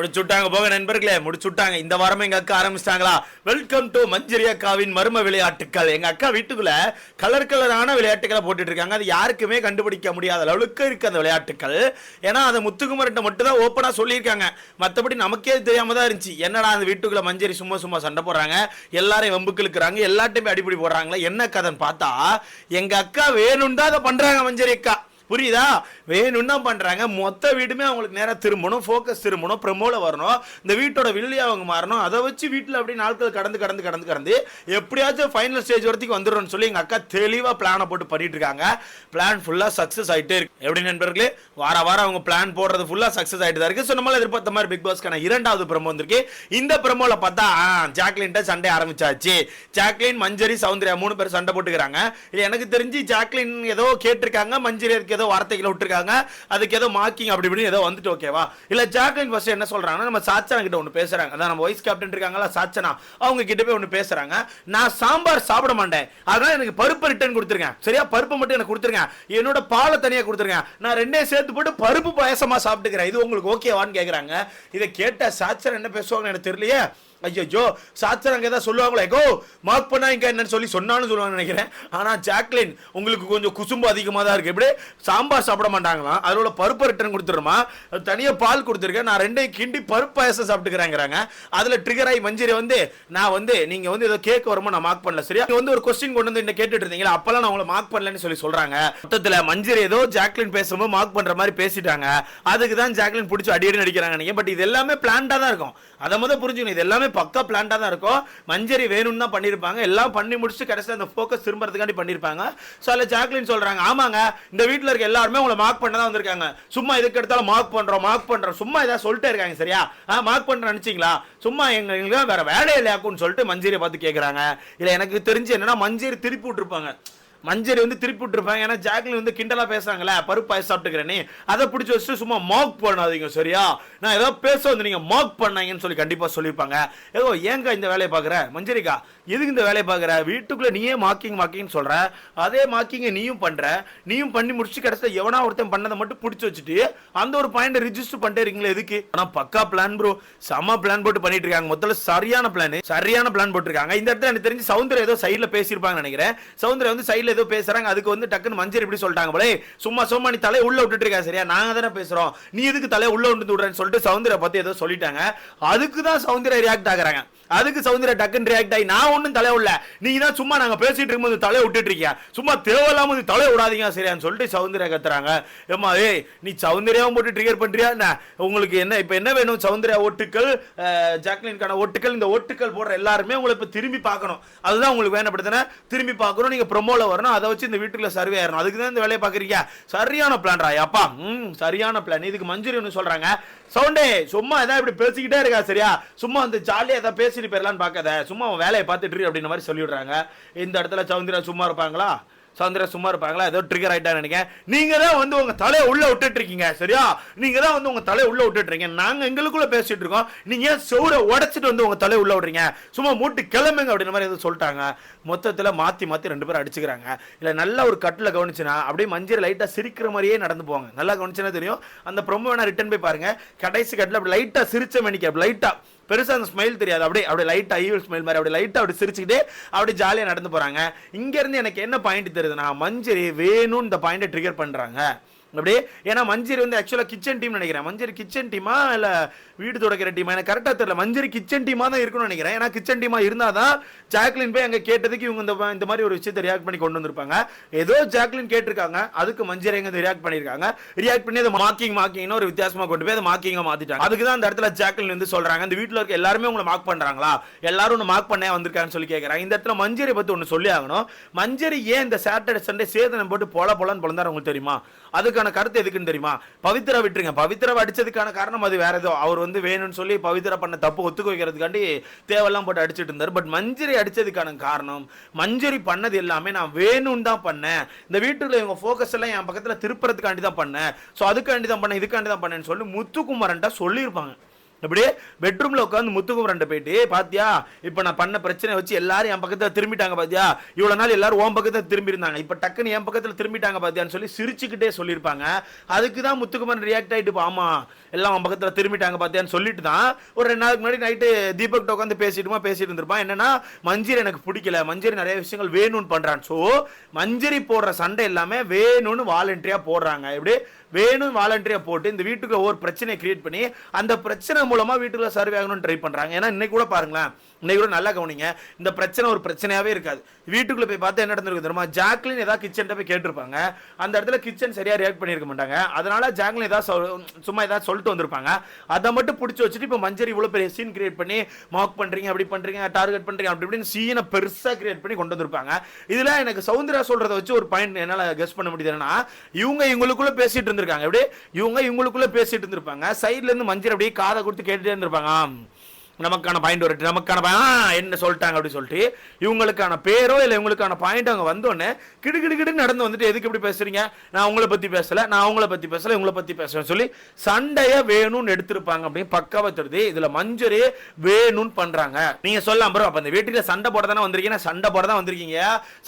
முடிச்சுட்டாங்க. போக நண்பர்களே முடிச்சுட்டாங்க. இந்த வாரம் எங்க அக்கா ஆரம்பிச்சிட்டாங்களா? வெல்கம் டு மஞ்சரி அக்காவின் மர்ம விளையாட்டுக்கள். எங்க அக்கா வீட்டுக்குள்ள கலர் கலரான விளையாட்டுகளை போட்டுட்டு இருக்காங்க. அது யாருக்குமே கண்டுபிடிக்க முடியாத அளவுக்கு இருக்கு அந்த விளையாட்டுக்கள். ஏன்னா அதை முத்துக்குமரன்ட்ட மட்டும் தான் ஓப்பனா சொல்லியிருக்காங்க. மற்றபடி நமக்கே தெரியாம தான் இருந்துச்சு. என்னடா அந்த வீட்டுக்குள்ள மஞ்சரி சும்மா சும்மா சண்டை போடுறாங்க? எல்லாரையும் வம்புக்கு இழுக்கிறாங்க. எல்லாத்தையுமே அடிப்படி போடுறாங்களா? என்ன கதைன்னு பார்த்தா எங்க அக்கா வேணும்டா அதை பண்றாங்க மஞ்சரி அக்கா. புரியுதா? வேணும்னா பண்றாங்க. மொத்த வீடுமே அவங்களுக்கு நேராக திரும்பணும் ஃபோக்கஸ் திரும்பணும் ப்ரமோல வரணும். இந்த வீட்டோட வில்லையே அவங்க மாறணும். அதை வச்சு வீட்டில் அப்படியே நாட்கள் கடந்து கடந்து கடந்து கடந்து எப்படியாச்சும் ஃபைனல் ஸ்டேஜ் வரைக்கும் வந்துடும்னு சொல்லி எங்க அக்கா தெளிவாக பிளானை போட்டு பண்ணிட்டு இருக்காங்க. பிளான் ஃபுல்லாக சக்ஸஸ் ஆகிட்டே இருக்கு. எப்படி நண்பர்களே? வார வாரம் அவங்க பிளான் போடுறது ஃபுல்லாக சக்ஸஸ் ஆகிட்டு தான் இருக்கு. ஸோ நம்மளால் எதிர்பார்த்த மாதிரி பிக் பாஸ்க்கான இரண்டாவது ப்ரமோ வந்திருக்கு. இந்த ப்ரமோல பார்த்தா ஜாக்லின்ட்ட சண்டை ஆரம்பிச்சாச்சு. ஜாக்லின் மஞ்சரி சௌந்தர்யா மூணு பேர் சண்டை போட்டுக்கிறாங்க. இது எனக்கு தெரிஞ்சு ஜாக்லின் ஏதோ கேட்டிருக்காங்க. மஞ்சரி அதுக்கு ஏதோ வார்த்தைகளை விட்டுருக்காங்க. அதுக்கு ஏதோ மார்க்கிங் அப்படி இப்படின்னு ஏதோ வந்துட்டு ஓகேவா இல்ல ஜாக்லின் ஃபர்ஸ்ட் என்ன சொல்றாங்கன்னா நம்ம சாச்சனா கிட்ட ஒன்று பேசுறாங்க. அதான் நம்ம வைஸ் கேப்டன் இருக்காங்களா சாச்சனா. அவங்க கிட்ட போய் ஒன்று பேசுறாங்க. நான் சாம்பார் சாப்பிட மாட்டேன். அதனால எனக்கு பருப்பு ரிட்டர்ன் கொடுத்துருங்க. சரியா? பருப்பு மட்டும் எனக்கு கொடுத்துருங்க. என்னோட பாலை தனியாக கொடுத்துருங்க. நான் ரெண்டே சேர்த்து போட்டு பருப்பு பாயசமா சாப்பிட்டுக்கிறேன். இது உங்களுக்கு ஓகேவான்னு கேட்குறாங்க இதை கேட்ட சாச்சன் என்ன பேசுவாங்கன்னு எனக்கு தெரியலையே. ஐயோ சாச்சர் அங்கே தான் சொல்லுவாங்களே. கோ மார்க் பண்ணா இங்கே என்னன்னு சொல்லி சொன்னாலும் சொல்லுவாங்கன்னு நினைக்கிறேன். ஆனால் ஜாக்லின் உங்களுக்கு கொஞ்சம் குசும்பு அதிகமாக தான் இருக்கு. இப்படி சாம்பார் சாப்பிட மாட்டாங்களாம். அதோட பருப்பு ரிட்டர்ன் கொடுத்துருமா தனியாக பால் கொடுத்துருக்கேன். நான் ரெண்டையும் கிண்டி பருப்பு பாயசம் சாப்பிட்டுக்கிறேங்கிறாங்க. அதில் ட்ரிகர் ஆகி மஞ்சரி வந்து நான் வந்து நீங்கள் வந்து ஏதோ கேக் வருமா நான் மார்க் பண்ணல. சரியா? நீங்க வந்து ஒரு கொஸ்டின் கொண்டு வந்து என்ன கேட்டுட்டு இருந்தீங்களா அப்பெல்லாம் நான் உங்களை மார்க் பண்ணலன்னு சொல்லி சொல்கிறாங்க மொத்தத்தில் மஞ்சரி ஏதோ ஜாக்லின் பேசும்போது மார்க் பண்ணுற மாதிரி பேசிட்டாங்க. அதுக்கு தான் ஜாக்லின் பிடிச்சி அடி அடி நடிக்கிறாங்க நீங்கள் பட் இது எல்லாமே பிளான்டாக தான் இருக்கும். அதை முதல் புரிஞ்சுக்கணும். இது எல்லாமே பக்கா பிளான்டா தான் இருக்கும். மஞ்சரி வேணும்னு தான் பண்ணியிருப்பாங்க எல்லாம் பண்ணி முடிச்சு கடைசியில் அந்த ஃபோக்கஸ் திரும்புறதுக்காண்டி பண்ணியிருப்பாங்க ஸோ அதில் ஜாக்லின் சொல்றாங்க ஆமாங்க இந்த வீட்டில் இருக்க எல்லாருமே உங்களை மார்க் பண்ண தான் வந்திருக்காங்க. சும்மா இதுக்கு எடுத்தாலும் மார்க் பண்றோம் மார்க் பண்றோம். சும்மா ஏதாவது சொல்லிட்டே இருக்காங்க சரியா? ஆ மார்க் பண்ற நினச்சிங்களா? சும்மா எங்க எங்களுக்கு வேற வேலை இல்லையாக்குன்னு சொல்லிட்டு மஞ்சரியை பார்த்து கேட்குறாங்க இல்லை எனக்கு தெரிஞ்சு என்னன்னா மஞ்சரி திருப்பி விட்டுருப்பாங்க. மஞ்சரி வந்து திருப்பி விட்டுருப்பாங்க. ஏன்னா ஜாக்லின் வந்து கிண்டலா பேசுறாங்களே பருப்பு பாய் சாப்பிட்டுக்கிறேனே அதை பிடிச்சி வச்சுட்டு சும்மா மார்க் பண்ணாதீங்க சரியா? நான் ஏதோ பேச வந்து நீங்க மார்க் பண்ணாங்கன்னு சொல்லி கண்டிப்பா சொல்லியிருப்பாங்க. ஏதோ ஏங்க இந்த வேலையை பாக்குற மஞ்சரிக்கா எதுக்கு இந்த வேலையை பாக்குற வீட்டுக்குள்ள நீயே மார்க்கிங் மார்க்கிங் சொல்ற. அதே மார்க்கிங்கை நீயும் பண்ற. நீயும் பண்ணி முடிச்சு கடைசியில் எவனா ஒருத்தன் பண்ணதை மட்டும் பிடிச்சி வச்சுட்டு அந்த ஒரு பாயிண்ட் ரிஜிஸ்டர் பண்ணிட்டே இருக்கீங்களா எதுக்கு? ஆனா பக்கா பிளான் ப்ரோ செம பிளான் போட்டு பண்ணிட்டு இருக்காங்க. முதல்ல சரியான பிளான் சரியான பிளான் போட்டிருக்காங்க. இந்த இடத்துல எனக்கு தெரிஞ்சு சவுந்தர் ஏதோ சைடுல பேசியிருப்பாங்கன்னு நினைக்கிறேன். சவுந்தர் வந்து சைடுல ஏதோ பேசுறாங்க அதுக்கு வந்து டக்குன்னு மஞ்சள் இப்படி சொல்லிட்டாங்க போலே. சும்மா சும்மா நீ தலையை உள்ள விட்டுட்டு இருக்க சரியா? நாங்க தானே பேசுறோம். நீ எதுக்கு தலையை உள்ள விட்டு விடுறேன்னு சொல்லிட்டு சவுந்தரை பத்தி ஏதோ சொல்லிட்டாங்க. அதுக்கு தான் சவுந்தரை ரியாக்ட் ஆகுறாங்க. அதுக்கு சவுந்தர டக்குன்னு ரியாக்ட் ஆகி நான் ஒன்றும் தலை விடல. நீங்க தான் சும்மா நாங்க பேசிட்டு இருக்கும்போது தலையை விட்டுட்டு இருக்கீங்க. சும்மா தேவையில்லாம இது தலையை விடாதீங்க சரியான்னு சொல்லிட்டு சவுந்தர கத்துறாங்க. ஏமா ஏய் நீ சவுந்தர்யாவும் போட்டு ட்ரிகர் பண்றியா? என்ன? உங்களுக்கு என்ன இப்போ என்ன வேணும்? சவுந்தர்யா ஒட்டுக்கள் ஜாக்லின்கான ஒட்டுக்கள் இந்த ஒட்டுக்கள் போடுற எல்லாருமே உங்களை இப்போ திரும்பி பார்க்கணும். அதுதான் உங்களுக்கு வேணப்படுத்தினா திரும்பி பார்க்கணும். நீங்க ப்ரொமோவில் வரணும். அதை வச்சு இந்த வீட்டுக்குள்ள சர்வே ஆயிரணும். அதுக்கு தான் இந்த வேலையை பார்க்குறீங்க. சரியான பிளான் அப்பா ம் சரியான பிளான் இதுக்கு மஞ்சரி ஒன்று சொல்றாங்க. சவுண்டே சும்மா ஏதாவது இப்படி பேசிக்கிட்டே இருக்கா சரியா? சும்மா அந்த ஜாலியாக ஏதாவது பேசிட்டு பேர்லாம் பார்க்காத. சும்மா அவன் வேலையை பார்த்துட்டு அப்படின்ற மாதிரி சொல்லிவிடுறாங்க. இந்த இடத்துல சவுந்தரா சும்மா இருப்பாங்களா? சவுந்தரா சும்மா இருப்பாங்களா? ஏதோ ட்ரிகர் ஆகிட்டான்னு நினைக்கிறேன். நீங்கள் தான் வந்து உங்கள் தலையை உள்ளே விட்டுட்டு இருக்கீங்க சரியா? நீங்கள் தான் வந்து உங்கள் தலையை உள்ளே விட்டுட்டு இருக்கீங்க நாங்கள் எங்களுக்குள்ளே பேசிகிட்டு இருக்கோம். நீங்கள் ஏன் செவுரை உடைச்சிட்டு வந்து உங்கள் தலையை உள்ளே விட்றீங்க? சும்மா மூட்டு கிளம்புங்க அப்படின்ற மாதிரி எதுவும் சொல்லிட்டாங்க. மொத்தத்தில் மாற்றி மாற்றி ரெண்டு பேரும் அடிச்சுக்கிறாங்க. இல்லை நல்ல ஒரு கட்டில் கவனிச்சுனா அப்படியே மஞ்சள் லைட்டாக சிரிக்கிற மாதிரியே நடந்து போவாங்க. நல்லா கவனிச்சுனா தெரியும். அந்த ப்ரொமோ வேணா ரிட்டன் போய் பாருங்கள் கடைசி கட்டில் அப்படி லைட்டாக சிரிச்ச மணிக்கு அப்படி லைட்டாக பெருசா அந்த ஸ்மைல் தெரியாது. அப்படியே அப்படியே லைட்டா ஈவில் ஸ்மைல் மாதிரி அப்படியே லைட்டா அப்படி சிரிச்சுக்கிட்டே அப்படியே ஜாலியா நடந்து போறாங்க. இங்க இருந்து எனக்கு என்ன பாயிண்ட் தெரியுதுன்னா மஞ்சரி வேணும்னு இந்த பாயிண்ட்டை ட்ரிகர் பண்றாங்க. அப்படியே ஏன்னா மஞ்சரி வந்து ஆக்சுவலாக கிச்சன் டீம் நினைக்கிறேன். மஞ்சரி கிச்சன் டீமா இல்லை வீடு துடைக்கிற டீமா எனக்கு கரெக்டாக தெரியல. மஞ்சரி கிச்சன் டீமா தான் இருக்கணும்னு நினைக்கிறேன். ஏன்னா கிச்சன் டீமா இருந்தால் தான் ஜாக்லின் போய் அங்கே கேட்டதுக்கு இவங்க இந்த இந்த மாதிரி ஒரு விஷயத்தை ரியாக்ட் பண்ணி கொண்டு வந்திருப்பாங்க. ஏதோ ஜாக்லின் கேட்டிருக்காங்க. அதுக்கு மஞ்சரி எங்க ரியாக்ட் பண்ணியிருக்காங்க. ரியாக்ட் பண்ணி அதை மார்க்கிங் மார்க்கிங்னு ஒரு வித்தியாசமாக கொண்டு போய் அதை மார்க்கிங்கா மாற்றிட்டாங்க அதுக்கு தான் அந்த இடத்துல ஜாக்லின் வந்து சொல்கிறாங்க இந்த வீட்டில் இருக்க எல்லாருமே உங்களை மார்க் பண்ணுறாங்களா எல்லாரும் ஒன்று மார்க் பண்ணே வந்திருக்காங்கன்னு சொல்லி கேட்குறாங்க இந்த இடத்துல மஞ்சரி பற்றி ஒன்று சொல்லி ஆகணும். மஞ்சரி ஏன் இந்த சாட்டர்டே சண்டே சேதனம் போட்டு பொல பொலன்னு பொழந்தாரு உங்களுக்கு தெரியுமா? அதுக்கு அதுக்கான கருத்து எதுக்குன்னு தெரியுமா? பவித்ரா விட்டுருங்க. பவித்ரா அடிச்சதுக்கான காரணம் அது வேற ஏதோ. அவர் வந்து வேணும்னு சொல்லி பவித்ரா பண்ண தப்பு ஒத்துக்க வைக்கிறதுக்காண்டி தேவையெல்லாம் போட்டு அடிச்சிட்டு இருந்தார். பட் மஞ்சரி அடிச்சதுக்கான காரணம் மஞ்சரி பண்ணது எல்லாமே நான் வேணும்னு தான் பண்ணேன். இந்த வீட்டுல இவங்க ஃபோக்கஸ் எல்லாம் என் பக்கத்துல திருப்புறதுக்காண்டி தான் பண்ணேன். ஸோ அதுக்காண்டி தான் பண்ணேன் இதுக்காண்டி தான் பண்ணேன்னு சொல்லி முத்துக்குமரன்ட்ட சொல்லியிருப்பாங்க. அப்படியே பெட்ரூம்ல உட்காந்து முத்துக்குமரன் போயிட்டு பாத்தியா? இப்ப நான் பண்ண பிரச்சனை வச்சு எல்லாரும் என் பக்கத்துல திரும்பிட்டாங்க பாத்தியா? இவ்வளவு நாள் எல்லாரும் உன் பக்கத்துல திரும்பி இருந்தாங்க இப்ப டக்குன்னு என் பக்கத்துல திரும்பிட்டாங்க பாத்தியான்னு சொல்லி சிரிச்சுக்கிட்டே சொல்லியிருப்பாங்க. அதுக்கு தான் முத்துக்குமரன் ரியாக்ட் ஆயிட்டு "இப்ப ஆமா எல்லாம் உன் பக்கத்துல திரும்பிட்டாங்க பாத்தியான்னு சொல்லிட்டு தான் ஒரு ரெண்டு நாளுக்கு முன்னாடி நைட்டு தீபக் உட்காந்து பேசிட்டுமா பேசிட்டு இருந்திருப்பான். என்னன்னா மஞ்சரி எனக்கு பிடிக்கல. மஞ்சரி நிறைய விஷயங்கள் வேணும்னு பண்றான். ஸோ மஞ்சரி போடுற சண்டை எல்லாமே வேணும்னு வாலண்டரியா போடுறாங்க. எப்படி? வேணும் வாலண்டரியா போட்டு இந்த வீட்டுக்கு ஒவ்வொரு பிரச்சனையை கிரியேட் பண்ணி அந்த பிரச்சனை மூலமா வீட்டுக்குள்ள சர்வே ஆகணும்னு ட்ரை பண்றாங்க. ஏன்னா இன்னைக்கு கூட பாருங்களேன் இன்னைக்கு கூட நல்லா கவனிங்க இந்த பிரச்சனை ஒரு பிரச்சனையாவே இருக்காது. வீட்டுக்குள்ள போய் பார்த்தா என்ன நடந்திருக்கு தெரியுமா? ஜாக்லின் ஏதாவது கிச்சன் போய் கேட்டிருப்பாங்க. அந்த இடத்துல கிச்சன் சரியா ரியாக்ட் பண்ணியிருக்க மாட்டாங்க. அதனால ஜாக்லின் ஏதாவது சும்மா ஏதாவது சொல்லிட்டு வந்திருப்பாங்க. அதை மட்டும் பிடிச்சி வச்சுட்டு இப்போ மஞ்சரி இவ்வளவு பெரிய சீன் கிரியேட் பண்ணி மார்க் பண்றீங்க அப்படி பண்றீங்க டார்கெட் பண்றீங்க அப்படி இப்படின்னு சீனை பெருசா கிரியேட் பண்ணி கொண்டு வந்திருப்பாங்க. இதுல எனக்கு சௌந்தர்யா சொல்கிறத வச்சு ஒரு பாயிண்ட் என்னால கெஸ் பண்ண முடியுது இவங்க இவங்களுக்குள்ள பேசிட்டு இருந்திருக்காங்க. அப்படியே இவங்க இவங்களுக்குள்ள பேசிட்டு இருந்திருப்பாங்க. சைடுல இருந்து மஞ்சள் அப்படியே காதை கொடுத்து கேட்டுட்டே இருந்திருப்பாங்க. நமக்கான பாயிண்ட் வரட்டு நமக்கான என்ன சொல்லிட்டாங்க அப்படின்னு சொல்லிட்டு இவங்களுக்கான பேரோ இல்லை இவங்களுக்கான பாயிண்ட் அவங்க வந்தோடனே கிடு கிடு கிடுன்னு நடந்து வந்துட்டு எதுக்கு இப்படி பேசுறீங்க? நான் உங்களை பற்றி பேசலை நான் அவங்கள பற்றி பேசலை இவங்கள பற்றி பேசுறேன் சொல்லி சண்டையை வேணும்னு எடுத்திருப்பாங்க அப்படின்னு பக்காவை தருது இதில் மஞ்சரே வேணும்னு பண்ணுறாங்க நீங்கள் சொல்லலாம் ப்ரோ அப்போ இந்த வீட்டுக்கு சண்டை போட தானே வந்திருக்கீங்க சண்டை போட தான் வந்திருக்கீங்க?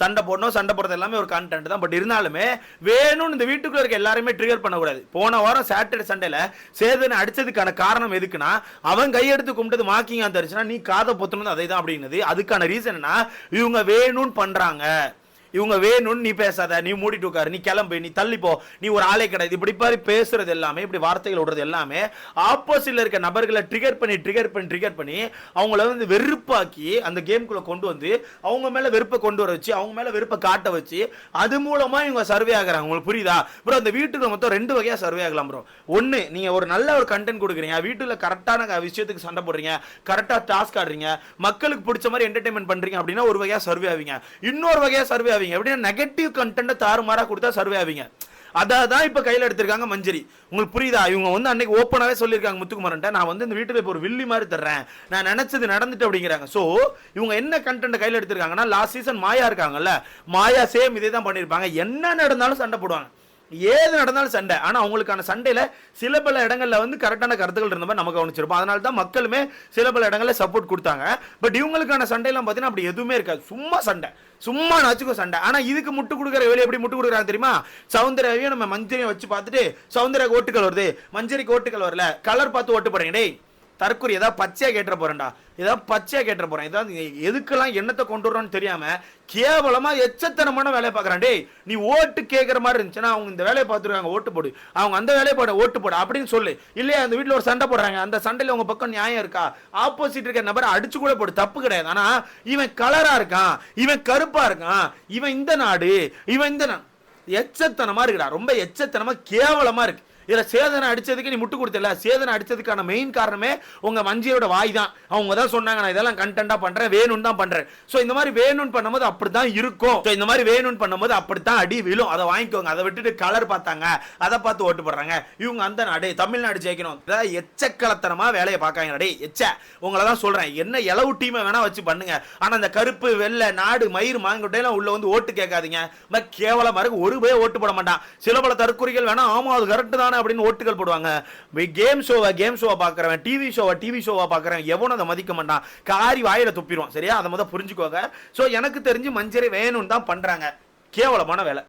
சண்டை போடணும் சண்டை போடுறது எல்லாமே ஒரு கண்டென்ட் தான். பட் இருந்தாலுமே வேணும்னு இந்த வீட்டுக்குள்ள இருக்க எல்லாருமே ட்ரிகர் பண்ணக்கூடாது. போன வாரம் சாட்டர்டே சண்டேல சேதனை அடிச்சதுக்கான காரணம் எதுக்குன்னா அவன் கையெடுத்து கும்பிட்டது ஷாக்கிங்காக தரிச்சுனா நீ காதை பொத்தணும் அதே தான் அப்படின்னது அதுக்கான ரீசன் என்ன இவங்க வேணும்னு பண்றாங்க. இவங்க வேணும்னு நீ பேசாத நீ மூடிட்டு உட்காரு நீ கிளம்பு நீ தள்ளிப்போ நீ ஒரு ஆளே கிடையாது. இப்படி மாதிரி பேசுறது எல்லாமே இப்படி வார்த்தைகள் விடுறது எல்லாமே ஆப்போசிட்ல இருக்க நபர்களை ட்ரிகர் பண்ணி ட்ரிகர் பண்ணி ட்ரிகர் பண்ணி அவங்கள வந்து வெறுப்பாக்கி அந்த கேம்குள்ள கொண்டு வந்து அவங்க மேல வெறுப்பை கொண்டு வர வச்சு அவங்க மேல வெறுப்பை காட்ட வச்சு அது மூலமா இவங்க சர்வே ஆகுறாங்க. உங்களுக்கு புரியுதா? ப்ரோ அந்த வீட்டுக்கு மொத்தம் ரெண்டு வகையா சர்வே ஆகலாம் ப்ரோ ஒன்னு நீங்க ஒரு நல்ல ஒரு கண்டென்ட் கொடுக்குறீங்க. வீட்டுல கரெக்டான விஷயத்துக்கு சண்டை போடுறீங்க. கரெக்டா டாஸ்க் ஆடுறீங்க. மக்களுக்கு பிடிச்ச மாதிரி என்டர்டைன்மெண்ட் பண்றீங்க அப்படின்னா ஒரு வகையா சர்வே ஆவீங்க. இன்னொரு வகையா சர்வே ஆவீங்க. எப்படின்னா நெகட்டிவ் கண்டென்ட்டை தாறுமாறா கொடுத்தா சர்வே ஆவீங்க. அதான் இப்ப கையில எடுத்திருக்காங்க மஞ்சரி. உங்களுக்கு புரியுதா? இவங்க வந்து அன்னைக்கு ஓப்பனாகவே சொல்லியிருக்காங்க முத்துக்குமரன்ட்ட. நான் வந்து இந்த வீட்டுல இப்போ ஒரு வில்லி மாதிரி தர்றேன். நான் நினைச்சது நடந்துட்டு அப்படிங்கிறாங்க. சோ இவங்க என்ன கண்டென்ட் கையில எடுத்திருக்காங்கன்னா லாஸ்ட் சீசன் மாயா இருக்காங்கல்ல மாயா சேம் இதே தான் பண்ணியிருப்பாங்க. என்ன நடந்தாலும் சண்டை போடுவாங்க. ஏது நடந்தாலும் சண்டை. ஆனால் அவங்களுக்கான சண்டையில் சில பல இடங்களில் வந்து கரெக்டான கருத்துக்கள் இருந்த மாதிரி நம்ம கவனிச்சிருப்போம். அதனால தான் மக்களுமே சில பல இடங்களில் சப்போர்ட் கொடுத்தாங்க. பட் இவங்களுக்கான சண்டையெல்லாம் பார்த்தீங்கன்னா அப்படி எதுவுமே இருக்காது. சும்மா சண்டை. சும்மா நச்சுக்கோ சண்டை. ஆனால் இதுக்கு முட்டு கொடுக்குற வேலையை எப்படி முட்டு கொடுக்குறாங்க தெரியுமா? சௌந்தர்யாவையும் நம்ம மஞ்சரியும் வச்சு பார்த்துட்டு சௌந்தர்யாக்கு ஓட்டுகள் வருது. மஞ்சரிக்கு ஓட்டுகள் வரல. கலர் பார்த்து ஓட்டு போடுறீங்க. டேய் தற்கொலை ஏதாவது பச்சையாக கேட்டுற போகிறேன்டா ஏதாவது பச்சையாக கேட்டுற போகிறேன் ஏதாவது எதுக்கெல்லாம் எண்ணத்தை கொண்டு வரோன்னு தெரியாமல் கேவலமாக எச்சத்தனமான வேலையை பார்க்குறான். டேய் நீ ஓட்டு கேட்குற மாதிரி இருந்துச்சுன்னா அவங்க இந்த வேலையை பார்த்துருக்காங்க ஓட்டு போடு. அவங்க அந்த வேலையை போட ஓட்டு போடு அப்படின்னு சொல்லு. இல்லையா அந்த வீட்டில் ஒரு சண்டை போடுறாங்க. அந்த சண்டையில் உங்கள் பக்கம் நியாயம் இருக்கா? ஆப்போசிட் இருக்க நபரை அடிச்சு கூட போடு. தப்பு கிடையாது. ஆனால் இவன் கலராக இருக்கான். இவன் கருப்பாக இருக்கான். இவன் இந்த நாடு இவன் இந்த நா- எச்சத்தனமாக இருக்குடா ரொம்ப எச்சத்தனமாக கேவலமாக இருக்கு. இதில் சேதனை அடித்ததுக்கு நீ முட்டு கொடுத்தல சேதனை அடித்ததுக்கான மெயின் காரணமே உங்கள் மஞ்சியோட வாய் தான் அவங்க தான் சொன்னாங்க நான் இதெல்லாம் கண்டென்ட்டாக பண்ணுறேன் வேணும்னு தான் பண்ணுறேன் ஸோ இந்த மாதிரி வேணும்னு பண்ணும்போது அப்படி தான் இருக்கும். ஸோ இந்த மாதிரி வேணும்னு பண்ணும்போது அப்படி தான் அடி விழும். அதை வாங்கிக்கோங்க. அதை விட்டுட்டு கலர் பார்த்தாங்க. அதை பார்த்து ஓட்டு போடுறாங்க. இவங்க அந்த நாடு தமிழ்நாடு ஜெயிக்கணும். இதான் எச்சக்கலத்தனமாக வேலையை பார்க்காங்க டேய் எச்ச. உங்களை தான் சொல்கிறேன் என்ன இளவு டீமை வேணால் வச்சு பண்ணுங்க. ஆனால் அந்த கருப்பு வெள்ளை நாடு மயிர் மாங்கொட்டையெல்லாம் உள்ள வந்து ஓட்டு கேட்காதீங்க. கேவலமாக இருக்கு. ஒரு போய் ஓட்டு போட மாட்டான். சில பல தற்கொலைகள் வேணா ஆமாம் அது கரெக்டு தானே. அப்படின்னு ஓட்டுகள் போடுவாங்க. கேம் ஷோவை கேம் ஷோவை பார்க்குறவன் டிவி ஷோவை டிவி ஷோவை பார்க்குறவன் எவனும் அதை மதிக்க மாட்டான். காரி வாயில துப்பிடுவான். சரியா? அதை முதல் புரிஞ்சுக்கோங்க. ஸோ எனக்கு தெரிஞ்சு மஞ்சரி வேணும்னு தான் பண்றாங்க. கேவலமான வேலை.